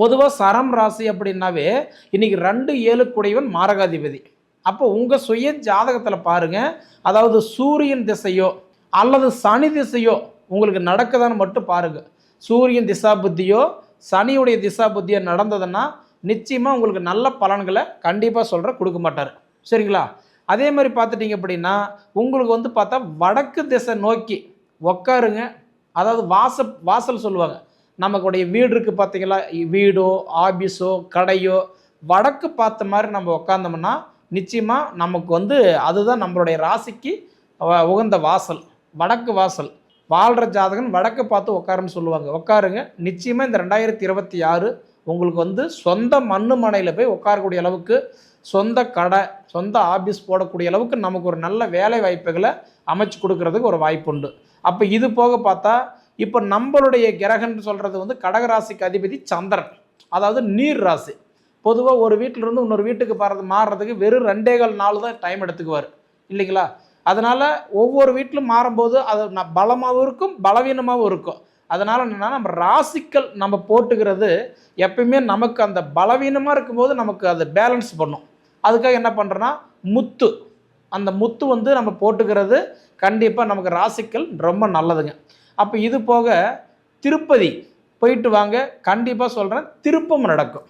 பொதுவாக சரம் ராசி அப்படின்னாவே இன்னைக்கு ரெண்டு ஏழுக்குடையவன் மாரகாதிபதி. அப்போ உங்கள் சுய ஜாதகத்தில் பாருங்க. அதாவது சூரியன் திசையோ அல்லது சனி திசையோ உங்களுக்கு நடக்குதான்னு மட்டும் பாருங்க. சூரியன் திசா புத்தியோ சனியுடைய திசா புத்தியோ நடந்ததுன்னா நிச்சயமாக உங்களுக்கு நல்ல பலன்களை கண்டிப்பாக சொல்கிற கொடுக்க மாட்டார். சரிங்களா? அதே மாதிரி பார்த்துட்டிங்க அப்படின்னா உங்களுக்கு வந்து பார்த்தா வடக்கு திசை நோக்கி உக்காருங்க. அதாவது வாச வாசல் சொல்லுவாங்க. நமக்குடைய வீடு இருக்குது பார்த்தீங்களா வீடோ ஆபீஸோ கடையோ வடக்கு பார்த்த மாதிரி நம்ம உக்காந்தோம்னா நிச்சயமாக நமக்கு வந்து அதுதான் நம்மளுடைய ராசிக்கு வ- உகந்த வாசல் வடக்கு வாசல். வாழ்கிற ஜாதகன் வடக்கு பார்த்து உட்காருன்னு சொல்லுவாங்க. உட்காருங்க நிச்சயமாக இந்த ரெண்டாயிரத்தி இருபத்தி ஆறு உங்களுக்கு வந்து சொந்த மண்ணு மனையில் போய் உட்காரக்கூடிய அளவுக்கு சொந்த கடை சொந்த ஆபீஸ் போடக்கூடிய அளவுக்கு நமக்கு ஒரு நல்ல வேலை வாய்ப்புகளை அமைச்சு கொடுக்கறதுக்கு ஒரு வாய்ப்பு உண்டு அப்போ இது போக பார்த்தா இப்போ நம்மளுடைய கிரகம்னு சொல்கிறது வந்து கடகராசிக்கு அதிபதி சந்திரன். அதாவது நீர் ராசி. பொதுவாக ஒரு வீட்டிலிருந்து இன்னொரு வீட்டுக்கு போகிறது மாறுறதுக்கு வெறும் ரெண்டே கால் நாள் தான் டைம் எடுத்துக்குவார். இல்லைங்களா? அதனால் ஒவ்வொரு வீட்டிலும் மாறும்போது அது ந பலமாகவும் இருக்கும் பலவீனமாகவும் இருக்கும். அதனால் என்னென்னா நம்ம ராசிக்கல் நம்ம போட்டுக்கிறது எப்பயுமே நமக்கு அந்த பலவீனமாக இருக்கும்போது நமக்கு அது பேலன்ஸ் பண்ணும். அதுக்காக என்ன பண்ணுறோன்னா முத்து. அந்த முத்து வந்து நம்ம போட்டுக்கிறது கண்டிப்பாக நமக்கு ராசிக்கல் ரொம்ப நல்லதுங்க. அப்போ இது போக திருப்பதி போயிட்டு வாங்க. கண்டிப்பாக சொல்கிறேன் திருப்பம் நடக்கும்.